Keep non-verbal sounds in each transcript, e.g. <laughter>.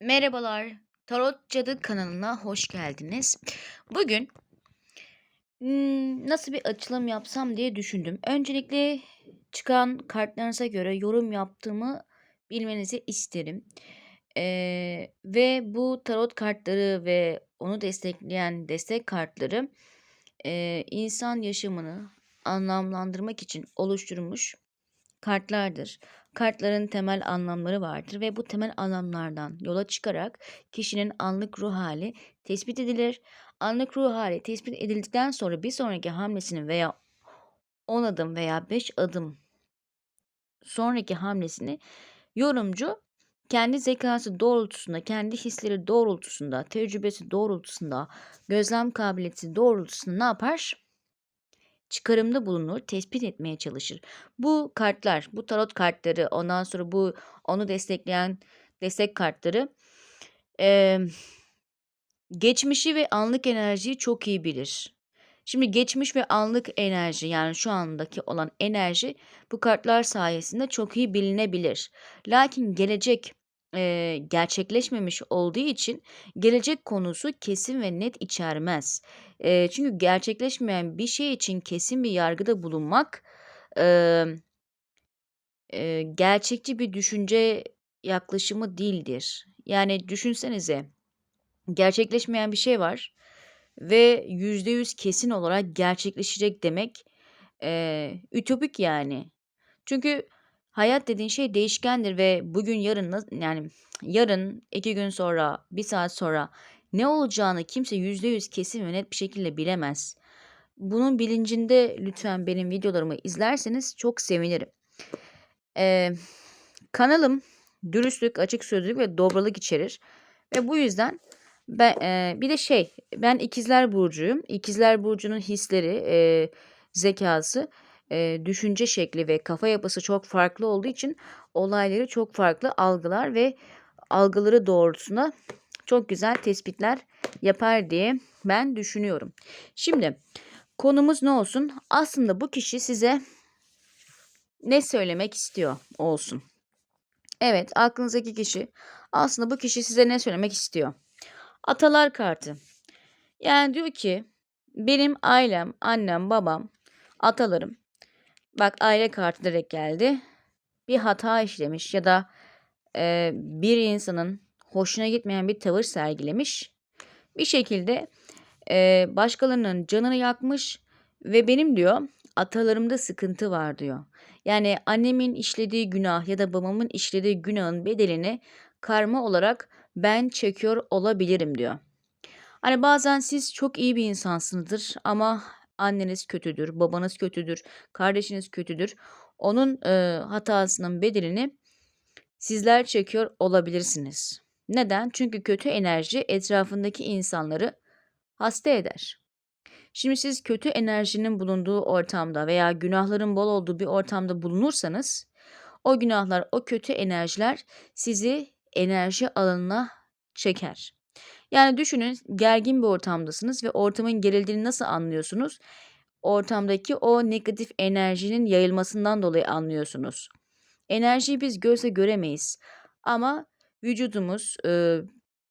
Merhabalar, Tarot Cadı kanalına hoş geldiniz. Bugün hmm, nasıl bir açılım yapsam diye düşündüm. Öncelikle çıkan kartlarınıza göre yorum yaptığımı bilmenizi isterim. Ee, ve bu tarot kartları ve onu destekleyen destek kartları e, insan yaşamını anlamlandırmak için oluşturulmuş kartlardır. Kartların temel anlamları vardır ve bu temel anlamlardan yola çıkarak kişinin anlık ruh hali tespit edilir. Anlık ruh hali tespit edildikten sonra bir sonraki hamlesini veya 10 adım veya 5 adım sonraki hamlesini yorumcu kendi zekası doğrultusunda, kendi hisleri doğrultusunda, tecrübesi doğrultusunda, gözlem kabiliyeti doğrultusunda ne yapar? Çıkarımda bulunur, tespit etmeye çalışır. Bu kartlar, bu tarot kartları, ondan sonra bu onu destekleyen destek kartları e, geçmişi ve anlık enerjiyi çok iyi bilir. Şimdi geçmiş ve anlık enerji yani şu andaki olan enerji bu kartlar sayesinde çok iyi bilinebilir. Lakin gelecek e, gerçekleşmemiş olduğu için gelecek konusu kesin ve net içermez. E, çünkü gerçekleşmeyen bir şey için kesin bir yargıda bulunmak e, e, gerçekçi bir düşünce yaklaşımı değildir. Yani düşünsenize gerçekleşmeyen bir şey var ve yüzde yüz kesin olarak gerçekleşecek demek e, ütopik yani. Çünkü hayat dediğin şey değişkendir ve bugün yarın yani yarın iki gün sonra bir saat sonra ne olacağını kimse yüzde yüz kesin ve net bir şekilde bilemez. Bunun bilincinde lütfen benim videolarımı izlerseniz çok sevinirim. Ee, kanalım dürüstlük, açık sözlülük ve dobralık içerir. Ve bu yüzden ben e, bir de şey ben ikizler burcuyum. İkizler burcunun hisleri, e, zekası, e, düşünce şekli ve kafa yapısı çok farklı olduğu için olayları çok farklı algılar ve algıları doğrultusunda çok güzel tespitler yapar diye ben düşünüyorum. Şimdi konumuz ne olsun? Aslında bu kişi size ne söylemek istiyor olsun. Evet, aklınızdaki kişi aslında bu kişi size ne söylemek istiyor? Atalar kartı. Yani diyor ki benim ailem, annem, babam, atalarım. Bak aile kartı direkt geldi. Bir hata işlemiş ya da e, bir insanın hoşuna gitmeyen bir tavır sergilemiş. Bir şekilde e, başkalarının canını yakmış ve benim diyor atalarımda sıkıntı var diyor. Yani annemin işlediği günah ya da babamın işlediği günahın bedelini karma olarak ben çekiyor olabilirim diyor. Hani bazen siz çok iyi bir insansınızdır ama anneniz kötüdür, babanız kötüdür, kardeşiniz kötüdür. Onun e, hatasının bedelini sizler çekiyor olabilirsiniz. Neden? Çünkü kötü enerji etrafındaki insanları hasta eder. Şimdi siz kötü enerjinin bulunduğu ortamda veya günahların bol olduğu bir ortamda bulunursanız o günahlar, o kötü enerjiler sizi enerji alanına çeker. Yani düşünün gergin bir ortamdasınız ve ortamın gerildiğini nasıl anlıyorsunuz? Ortamdaki o negatif enerjinin yayılmasından dolayı anlıyorsunuz. Enerjiyi biz gözle göremeyiz ama vücudumuz e,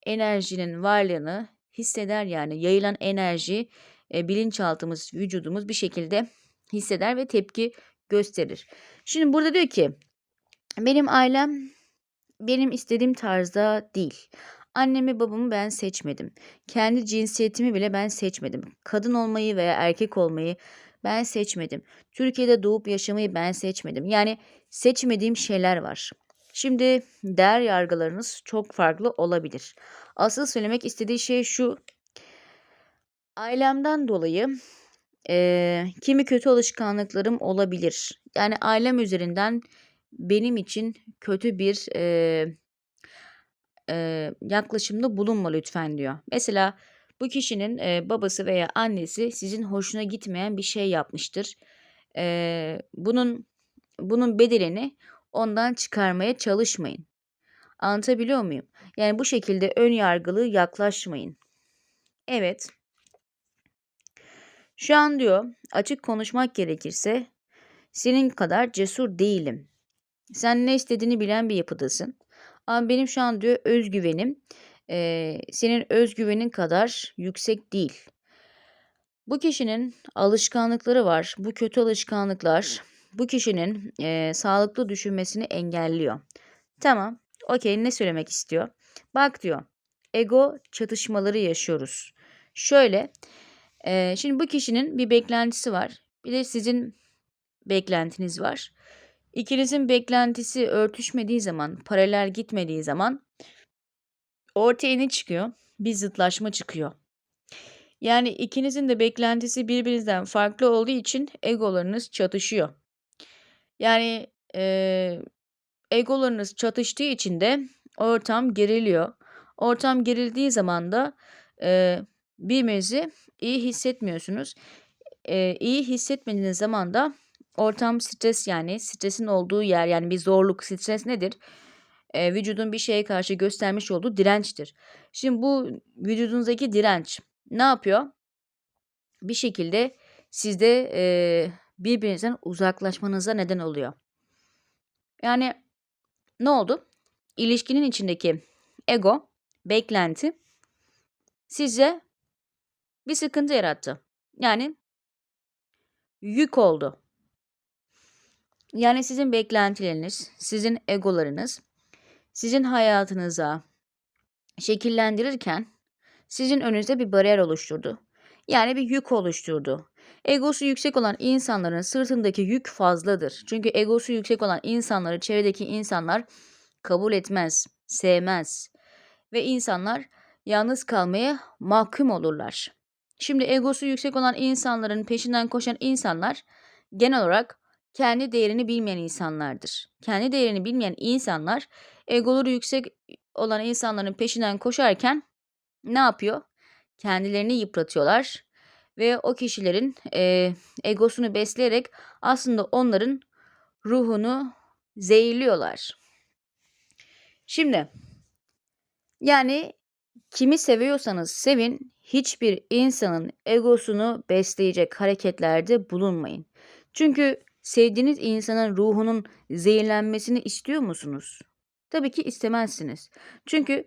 enerjinin varlığını hisseder yani yayılan enerji e, bilinçaltımız, vücudumuz bir şekilde hisseder ve tepki gösterir. Şimdi burada diyor ki benim ailem benim istediğim tarzda değil. Annemi babamı ben seçmedim. Kendi cinsiyetimi bile ben seçmedim. Kadın olmayı veya erkek olmayı ben seçmedim. Türkiye'de doğup yaşamayı ben seçmedim. Yani seçmediğim şeyler var. Şimdi değer yargılarınız çok farklı olabilir. Asıl söylemek istediği şey şu. Ailemden dolayı e, kimi kötü alışkanlıklarım olabilir. Yani ailem üzerinden benim için kötü bir e, e, yaklaşımda bulunma lütfen diyor. Mesela bu kişinin e, babası veya annesi sizin hoşuna gitmeyen bir şey yapmıştır. E, bunun bunun bedelini ondan çıkarmaya çalışmayın. Anlatabiliyor muyum? Yani bu şekilde ön yargılı yaklaşmayın. Evet. Şu an diyor açık konuşmak gerekirse senin kadar cesur değilim. Sen ne istediğini bilen bir yapıdasın. Ama benim şu an diyor özgüvenim eee, senin özgüvenin kadar yüksek değil. Bu kişinin alışkanlıkları var. Bu kötü alışkanlıklar bu kişinin eee, sağlıklı düşünmesini engelliyor. Tamam. Okey. Ne söylemek istiyor? Bak diyor. Ego çatışmaları yaşıyoruz. Şöyle. eee, şimdi bu kişinin bir beklentisi var. Bir de sizin beklentiniz var. İkinizin beklentisi örtüşmediği zaman, paralel gitmediği zaman ortaya ne çıkıyor? Bir zıtlaşma çıkıyor. Yani ikinizin de beklentisi birbirinizden farklı olduğu için egolarınız çatışıyor. Yani eee, egolarınız çatıştığı için de ortam geriliyor. Ortam gerildiği zaman da eee birbirinizi iyi hissetmiyorsunuz. Eee, iyi hissetmediğiniz zaman da ortam stres yani stresin olduğu yer yani bir zorluk stres nedir? Eee, vücudun bir şeye karşı göstermiş olduğu dirençtir. Şimdi bu vücudunuzdaki direnç ne yapıyor? Bir şekilde sizde eee, birbirinizden uzaklaşmanıza neden oluyor. Yani ne oldu? İlişkinin içindeki ego, beklenti size bir sıkıntı yarattı. Yani yük oldu. Yani sizin beklentileriniz, sizin egolarınız sizin hayatınıza şekillendirirken sizin önünüzde bir bariyer oluşturdu. Yani bir yük oluşturdu. Egosu yüksek olan insanların sırtındaki yük fazladır. Çünkü egosu yüksek olan insanları çevredeki insanlar kabul etmez, sevmez ve insanlar yalnız kalmaya mahkum olurlar. Şimdi egosu yüksek olan insanların peşinden koşan insanlar genel olarak kendi değerini bilmeyen insanlardır. Kendi değerini bilmeyen insanlar egoları yüksek olan insanların peşinden koşarken ne yapıyor? Kendilerini yıpratıyorlar ve o kişilerin e, egosunu besleyerek aslında onların ruhunu zehirliyorlar. Şimdi yani kimi seviyorsanız sevin hiçbir insanın egosunu besleyecek hareketlerde bulunmayın. Çünkü sevdiğiniz insanın ruhunun zehirlenmesini istiyor musunuz? Tabii ki istemezsiniz. Çünkü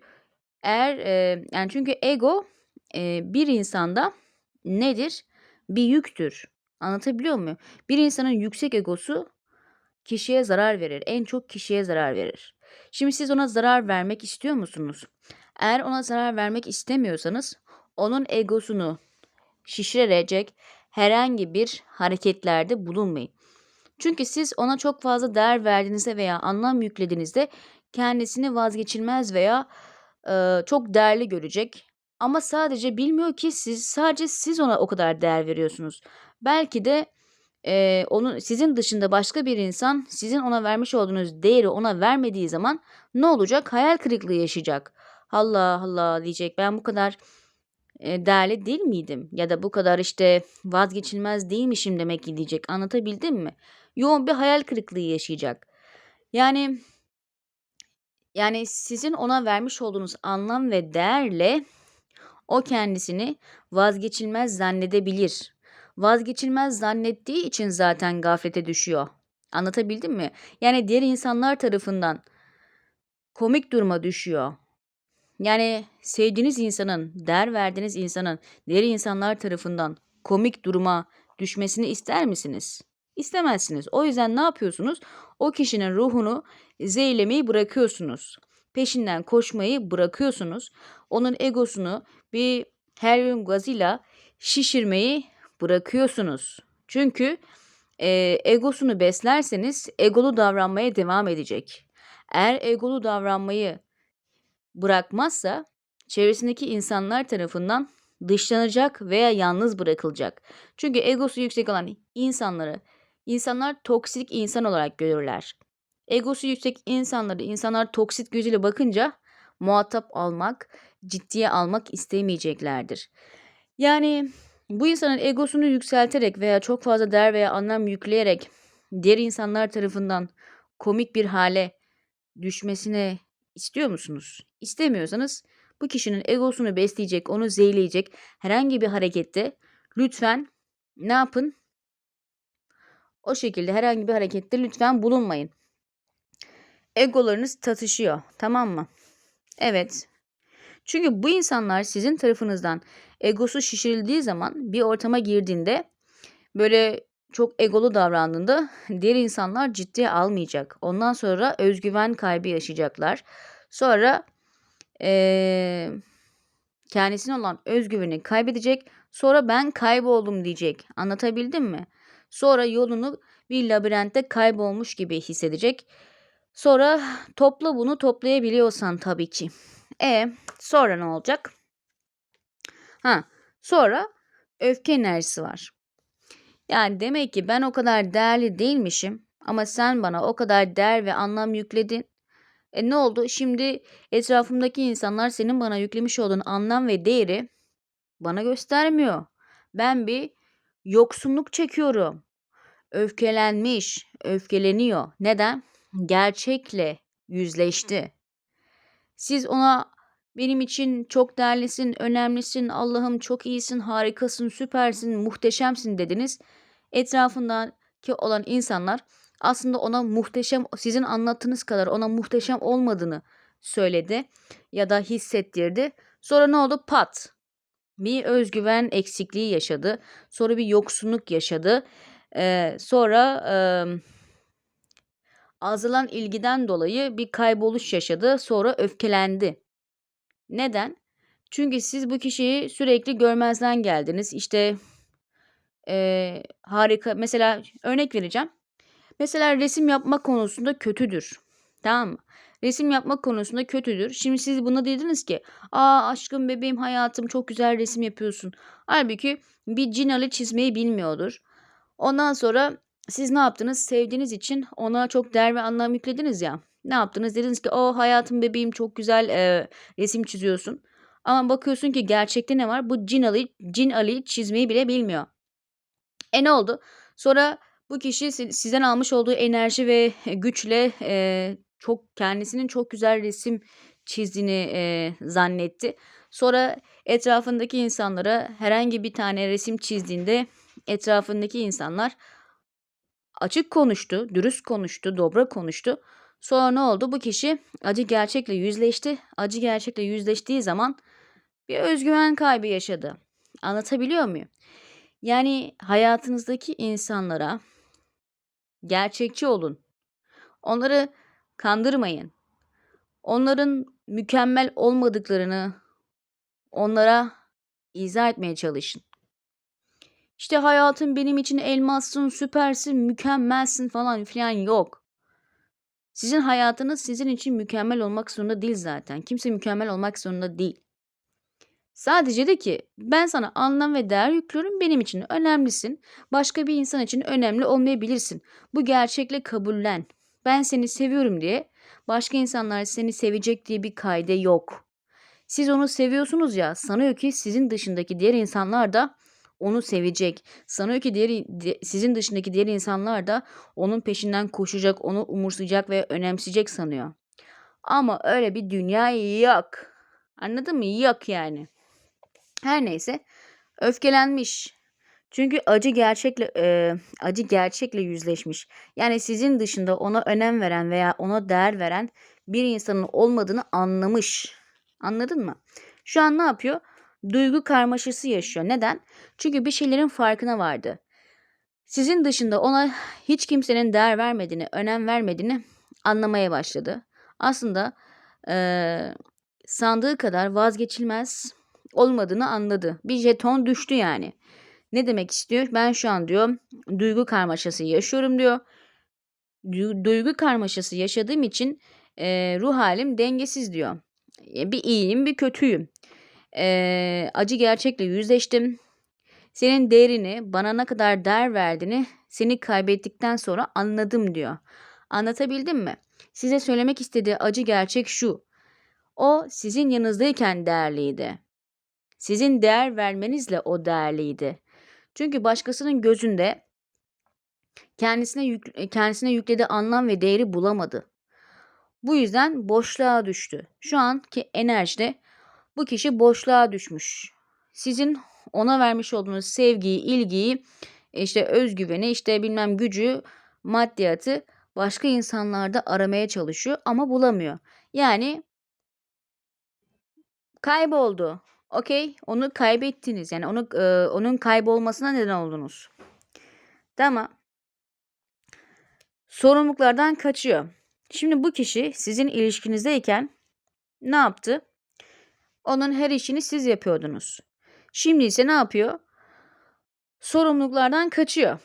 eğer e, yani çünkü ego e, bir insanda nedir? Bir yüktür. Anlatabiliyor muyum? Bir insanın yüksek egosu kişiye zarar verir. En çok kişiye zarar verir. Şimdi siz ona zarar vermek istiyor musunuz? Eğer ona zarar vermek istemiyorsanız onun egosunu şişirecek herhangi bir hareketlerde bulunmayın. Çünkü siz ona çok fazla değer verdiğinizde veya anlam yüklediğinizde kendisini vazgeçilmez veya e, çok değerli görecek. Ama sadece bilmiyor ki siz sadece siz ona o kadar değer veriyorsunuz. Belki de e, onun sizin dışında başka bir insan sizin ona vermiş olduğunuz değeri ona vermediği zaman ne olacak? Hayal kırıklığı yaşayacak. Allah Allah diyecek. Ben bu kadar e, değerli değil miydim? Ya da bu kadar işte vazgeçilmez değilmişim demek ki diyecek. Anlatabildim mi? Yoğun bir hayal kırıklığı yaşayacak. Yani yani sizin ona vermiş olduğunuz anlam ve değerle o kendisini vazgeçilmez zannedebilir. Vazgeçilmez zannettiği için zaten gaflete düşüyor. Anlatabildim mi? Yani diğer insanlar tarafından komik duruma düşüyor. Yani sevdiğiniz insanın, değer verdiğiniz insanın diğer insanlar tarafından komik duruma düşmesini ister misiniz? İstemezsiniz. O yüzden ne yapıyorsunuz? O kişinin ruhunu zehirlemeyi bırakıyorsunuz. Peşinden koşmayı bırakıyorsunuz. Onun egosunu bir helyum gazıyla şişirmeyi bırakıyorsunuz. Çünkü e, egosunu beslerseniz egolu davranmaya devam edecek. Eğer egolu davranmayı bırakmazsa çevresindeki insanlar tarafından dışlanacak veya yalnız bırakılacak. Çünkü egosu yüksek olan insanları insanlar toksik insan olarak görürler. Egosu yüksek insanları insanlar toksik gözüyle bakınca muhatap almak, ciddiye almak istemeyeceklerdir. Yani bu insanın egosunu yükselterek veya çok fazla değer veya anlam yükleyerek diğer insanlar tarafından komik bir hale düşmesine istiyor musunuz? İstemiyorsanız bu kişinin egosunu besleyecek, onu zehirleyecek herhangi bir harekette lütfen ne yapın? O şekilde herhangi bir harekette lütfen bulunmayın. egolarınız tatışıyor. Tamam mı? Evet. Çünkü bu insanlar sizin tarafınızdan egosu şişirildiği zaman bir ortama girdiğinde böyle çok egolu davrandığında diğer insanlar ciddiye almayacak. Ondan sonra özgüven kaybı yaşayacaklar. Sonra eee kendisine olan özgüveni kaybedecek. Sonra ben kayboldum diyecek. Anlatabildim mi? Sonra yolunu bir labirentte kaybolmuş gibi hissedecek. Sonra topla bunu toplayabiliyorsan tabii ki. E sonra ne olacak? Ha sonra öfke enerjisi var. Yani demek ki ben o kadar değerli değilmişim ama sen bana o kadar değer ve anlam yükledin. E ne oldu? Şimdi etrafımdaki insanlar senin bana yüklemiş olduğun anlam ve değeri bana göstermiyor. Ben bir yoksunluk çekiyorum. Öfkelenmiş, öfkeleniyor. Neden? Gerçekle yüzleşti. Siz ona benim için çok değerlisin, önemlisin, Allah'ım çok iyisin, harikasın, süpersin, muhteşemsin dediniz. Etrafındaki olan insanlar aslında ona muhteşem, sizin anlattığınız kadar ona muhteşem olmadığını söyledi ya da hissettirdi. Sonra ne oldu? Pat. Bir özgüven eksikliği yaşadı. Sonra bir yoksunluk yaşadı. Ee, sonra e, azalan ilgiden dolayı bir kayboluş yaşadı. Sonra öfkelendi. Neden? Çünkü siz bu kişiyi sürekli görmezden geldiniz. İşte e, harika. Mesela örnek vereceğim. Mesela resim yapma konusunda kötüdür. Tamam mı? Resim yapma konusunda kötüdür. Şimdi siz buna dediniz ki aa aşkım bebeğim hayatım çok güzel resim yapıyorsun. Halbuki bir cinali çizmeyi bilmiyordur. Ondan sonra siz ne yaptınız? Sevdiğiniz için ona çok değer ve anlam yüklediniz ya. Ne yaptınız? Dediniz ki o hayatım bebeğim çok güzel e, resim çiziyorsun. Ama bakıyorsun ki gerçekte ne var? Bu cin Ali, cin Ali çizmeyi bile bilmiyor. E ne oldu? Sonra bu kişi sizden almış olduğu enerji ve güçle e, çok kendisinin çok güzel resim çizdiğini e, zannetti. Sonra etrafındaki insanlara herhangi bir tane resim çizdiğinde etrafındaki insanlar açık konuştu, dürüst konuştu, dobra konuştu. Sonra ne oldu? Bu kişi acı gerçekle yüzleşti. Acı gerçekle yüzleştiği zaman bir özgüven kaybı yaşadı. Anlatabiliyor muyum? Yani hayatınızdaki insanlara gerçekçi olun. Onları kandırmayın. Onların mükemmel olmadıklarını onlara izah etmeye çalışın. İşte hayatın benim için elmassın, süpersin, mükemmelsin falan filan yok. Sizin hayatınız sizin için mükemmel olmak zorunda değil zaten. Kimse mükemmel olmak zorunda değil. Sadece de ki ben sana anlam ve değer yüklüyorum benim için önemlisin. Başka bir insan için önemli olmayabilirsin. Bu gerçekle kabullen. Ben seni seviyorum diye başka insanlar seni sevecek diye bir kayde yok. Siz onu seviyorsunuz ya sanıyor ki sizin dışındaki diğer insanlar da onu sevecek. Sanıyor ki diğer, sizin dışındaki diğer insanlar da onun peşinden koşacak, onu umursayacak ve önemseyecek sanıyor. Ama öyle bir dünya yok. Anladın mı? Yok yani. Her neyse öfkelenmiş. Çünkü acı gerçekle e, acı gerçekle yüzleşmiş. Yani sizin dışında ona önem veren veya ona değer veren bir insanın olmadığını anlamış. Anladın mı? Şu an ne yapıyor? Duygu karmaşası yaşıyor. Neden? Çünkü bir şeylerin farkına vardı. Sizin dışında ona hiç kimsenin değer vermediğini, önem vermediğini anlamaya başladı. Aslında e, sandığı kadar vazgeçilmez olmadığını anladı. Bir jeton düştü yani. Ne demek istiyor? Ben şu an diyor duygu karmaşası yaşıyorum diyor. Duygu karmaşası yaşadığım için e, ruh halim dengesiz diyor. Bir iyiyim bir kötüyüm. E, acı gerçekle yüzleştim. Senin değerini, bana ne kadar değer verdiğini seni kaybettikten sonra anladım diyor. Anlatabildim mi? Size söylemek istediği acı gerçek şu. O sizin yanınızdayken değerliydi. Sizin değer vermenizle o değerliydi. Çünkü başkasının gözünde kendisine yük, kendisine yüklediği anlam ve değeri bulamadı. Bu yüzden boşluğa düştü. Şu anki enerjide bu kişi boşluğa düşmüş. Sizin ona vermiş olduğunuz sevgiyi, ilgiyi, işte özgüveni, işte bilmem gücü, maddiyatı başka insanlarda aramaya çalışıyor ama bulamıyor. Yani kayboldu. Okey, onu kaybettiniz. Yani onu eee, onun kaybolmasına neden oldunuz. Tamam. Sorumluluklardan kaçıyor. Şimdi bu kişi sizin ilişkinizdeyken ne yaptı? Onun her işini siz yapıyordunuz. Şimdi ise ne yapıyor? Sorumluluklardan kaçıyor.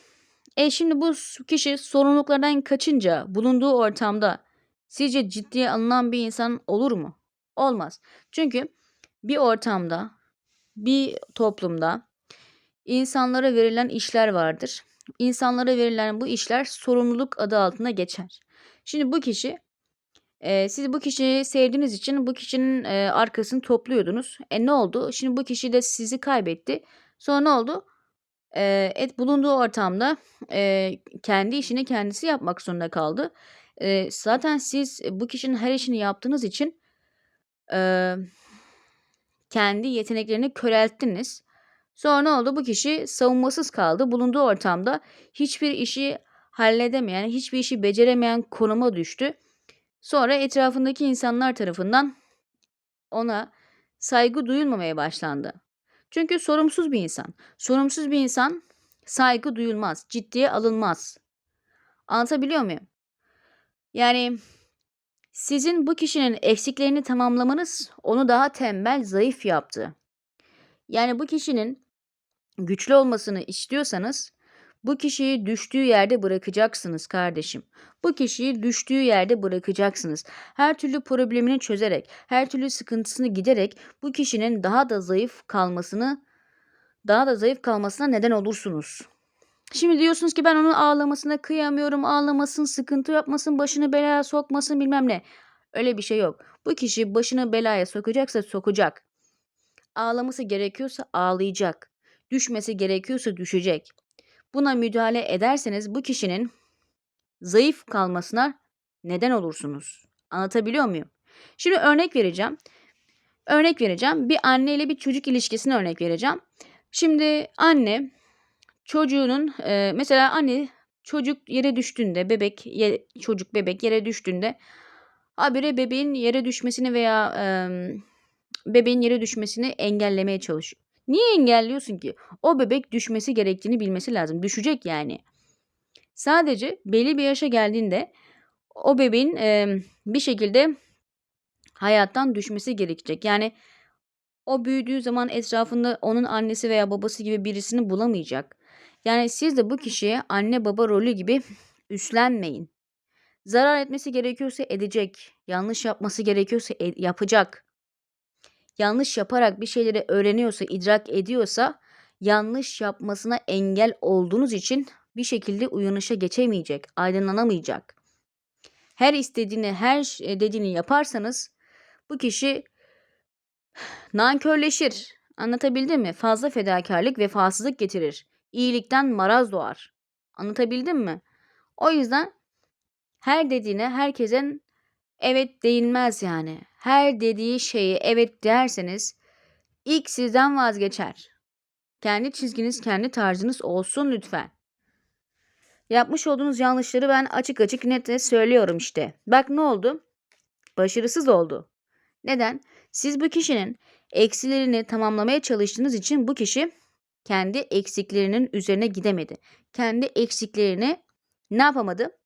E şimdi bu kişi sorumluluklardan kaçınca bulunduğu ortamda sizce ciddiye alınan bir insan olur mu? Olmaz. Çünkü bir ortamda, bir toplumda insanlara verilen işler vardır. İnsanlara verilen bu işler sorumluluk adı altına geçer. Şimdi bu kişi Eee, siz bu kişiyi sevdiğiniz için bu kişinin, eee, arkasını topluyordunuz. E, ne oldu? Şimdi bu kişi de sizi kaybetti. Sonra ne oldu? Eee, et bulunduğu ortamda, eee, kendi işini kendisi yapmak zorunda kaldı. Eee, zaten siz bu kişinin her işini yaptığınız için, eee, kendi yeteneklerini körelttiniz. Sonra ne oldu? Bu kişi savunmasız kaldı. Bulunduğu ortamda hiçbir işi halledemeyen, hiçbir işi beceremeyen konuma düştü. Sonra etrafındaki insanlar tarafından ona saygı duyulmamaya başlandı. Çünkü sorumsuz bir insan. Sorumsuz bir insan saygı duyulmaz, ciddiye alınmaz. Anlatabiliyor muyum? Yani sizin bu kişinin eksiklerini tamamlamanız onu daha tembel, zayıf yaptı. Yani bu kişinin güçlü olmasını istiyorsanız bu kişiyi düştüğü yerde bırakacaksınız kardeşim. Bu kişiyi düştüğü yerde bırakacaksınız. Her türlü problemini çözerek, her türlü sıkıntısını giderek bu kişinin daha da zayıf kalmasını daha da zayıf kalmasına neden olursunuz. Şimdi diyorsunuz ki ben onun ağlamasına kıyamıyorum, ağlamasın, sıkıntı yapmasın, başını belaya sokmasın bilmem ne. Öyle bir şey yok. Bu kişi başını belaya sokacaksa sokacak. Ağlaması gerekiyorsa ağlayacak. Düşmesi gerekiyorsa düşecek. Buna müdahale ederseniz bu kişinin zayıf kalmasına neden olursunuz. Anlatabiliyor muyum? Şimdi örnek vereceğim. Örnek vereceğim. Bir anne ile bir çocuk ilişkisine örnek vereceğim. Şimdi anne çocuğunun e, mesela anne çocuk yere düştüğünde bebek ye- çocuk bebek yere düştüğünde habire bebeğin yere düşmesini veya e, bebeğin yere düşmesini engellemeye çalışıyor. Niye engelliyorsun ki? O bebek düşmesi gerektiğini bilmesi lazım. Düşecek yani. Sadece belli bir yaşa geldiğinde o bebeğin e, bir şekilde hayattan düşmesi gerekecek. Yani o büyüdüğü zaman etrafında onun annesi veya babası gibi birisini bulamayacak. Yani siz de bu kişiye anne baba rolü gibi üstlenmeyin. Zarar etmesi gerekiyorsa edecek. Yanlış yapması gerekiyorsa e- yapacak. Yanlış yaparak bir şeyleri öğreniyorsa, idrak ediyorsa yanlış yapmasına engel olduğunuz için bir şekilde uyanışa geçemeyecek, aydınlanamayacak. Her istediğini, her ş- dediğini yaparsanız bu kişi <sighs> nankörleşir. Anlatabildim mi? Fazla fedakarlık vefasızlık getirir. İyilikten maraz doğar. Anlatabildim mi? O yüzden her dediğine herkesin evet değinmez yani. Her dediği şeyi evet derseniz ilk sizden vazgeçer. Kendi çizginiz, kendi tarzınız olsun lütfen. Yapmış olduğunuz yanlışları ben açık açık net net söylüyorum işte. Bak ne oldu? Başarısız oldu. Neden? Siz bu kişinin eksilerini tamamlamaya çalıştığınız için bu kişi kendi eksiklerinin üzerine gidemedi. Kendi eksiklerini ne yapamadı?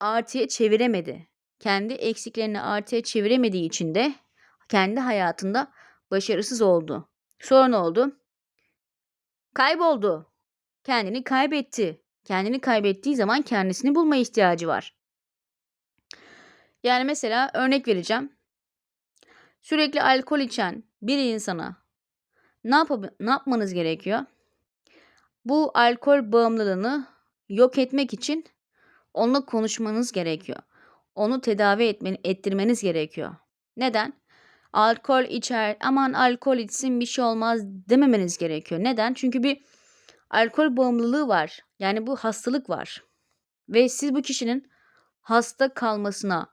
Artıya çeviremedi. Kendi eksiklerini artıya çeviremediği için de kendi hayatında başarısız oldu. Sonra ne oldu? Kayboldu. Kendini kaybetti. Kendini kaybettiği zaman kendisini bulma ihtiyacı var. Yani mesela örnek vereceğim. Sürekli alkol içen bir insana ne, yapab- ne yapmanız gerekiyor? Bu alkol bağımlılığını yok etmek için onunla konuşmanız gerekiyor. Onu tedavi etmen, ettirmeniz gerekiyor. Neden? Alkol içer, aman alkol içsin bir şey olmaz dememeniz gerekiyor. Neden? Çünkü bir alkol bağımlılığı var. Yani bu hastalık var. Ve siz bu kişinin hasta kalmasına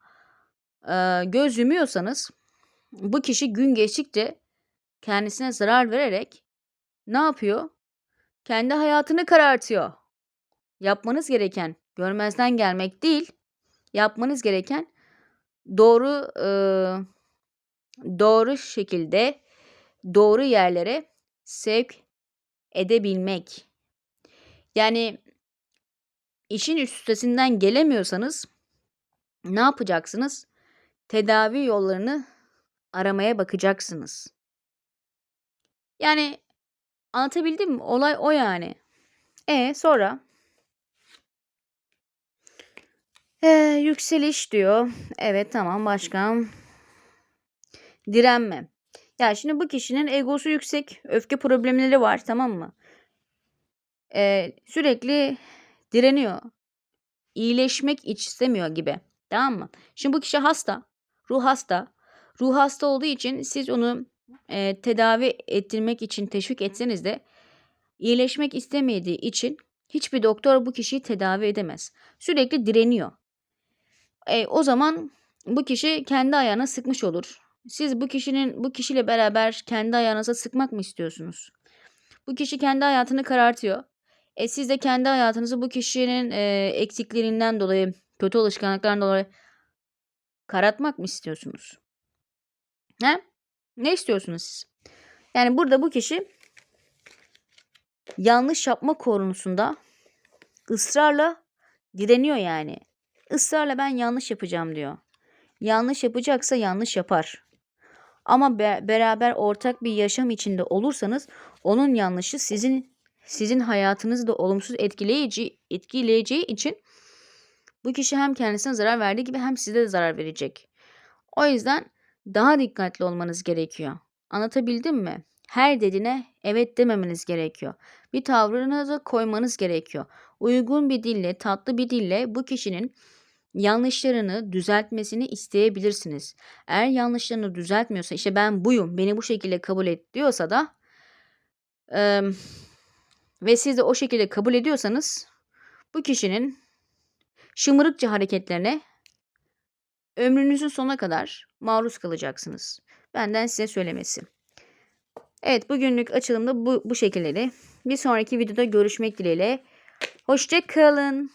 e, göz yumuyorsanız bu kişi gün geçtikçe kendisine zarar vererek ne yapıyor? Kendi hayatını karartıyor. Yapmanız gereken görmezden gelmek değil. Yapmanız gereken doğru eee, doğru şekilde doğru yerlere sevk edebilmek. Yani işin üstesinden gelemiyorsanız ne yapacaksınız? Tedavi yollarını aramaya bakacaksınız. Yani anlatabildim mi? Olay o yani. E sonra Ee, yükseliş diyor. Evet tamam başkan. Direnme. Ya şimdi bu kişinin egosu yüksek. Öfke problemleri var tamam mı? Ee, sürekli direniyor. İyileşmek istemiyor gibi. Tamam mı? Şimdi bu kişi hasta. Ruh hasta. Ruh hasta olduğu için siz onu e, tedavi ettirmek için teşvik etseniz de iyileşmek istemediği için hiçbir doktor bu kişiyi tedavi edemez. Sürekli direniyor. E, o zaman bu kişi kendi ayağına sıkmış olur. Siz bu kişinin bu kişiyle beraber kendi ayağınıza sıkmak mı istiyorsunuz? Bu kişi kendi hayatını karartıyor. E siz de kendi hayatınızı bu kişinin e, eksiklerinden dolayı, kötü alışkanlıklarından dolayı karartmak mı istiyorsunuz? He? Ne istiyorsunuz siz? Yani burada bu kişi yanlış yapma konusunda ısrarla direniyor yani. Israrla ben yanlış yapacağım diyor. Yanlış yapacaksa yanlış yapar. Ama be- beraber ortak bir yaşam içinde olursanız onun yanlışı sizin sizin hayatınızı da olumsuz etkileyici etkileyeceği için bu kişi hem kendisine zarar verdiği gibi hem size de zarar verecek. O yüzden daha dikkatli olmanız gerekiyor. Anlatabildim mi? Her dediğine evet dememeniz gerekiyor. Bir tavrınızı koymanız gerekiyor. Uygun bir dille, tatlı bir dille bu kişinin yanlışlarını düzeltmesini isteyebilirsiniz. Eğer yanlışlarını düzeltmiyorsa işte ben buyum, beni bu şekilde kabul et diyorsa da eee, ve siz de o şekilde kabul ediyorsanız bu kişinin şımarıkça hareketlerine ömrünüzün sonuna kadar maruz kalacaksınız. Benden size söylemesi. Evet bugünlük açılımda bu, bu şekilde. Bir sonraki videoda görüşmek dileğiyle. Hoşça kalın.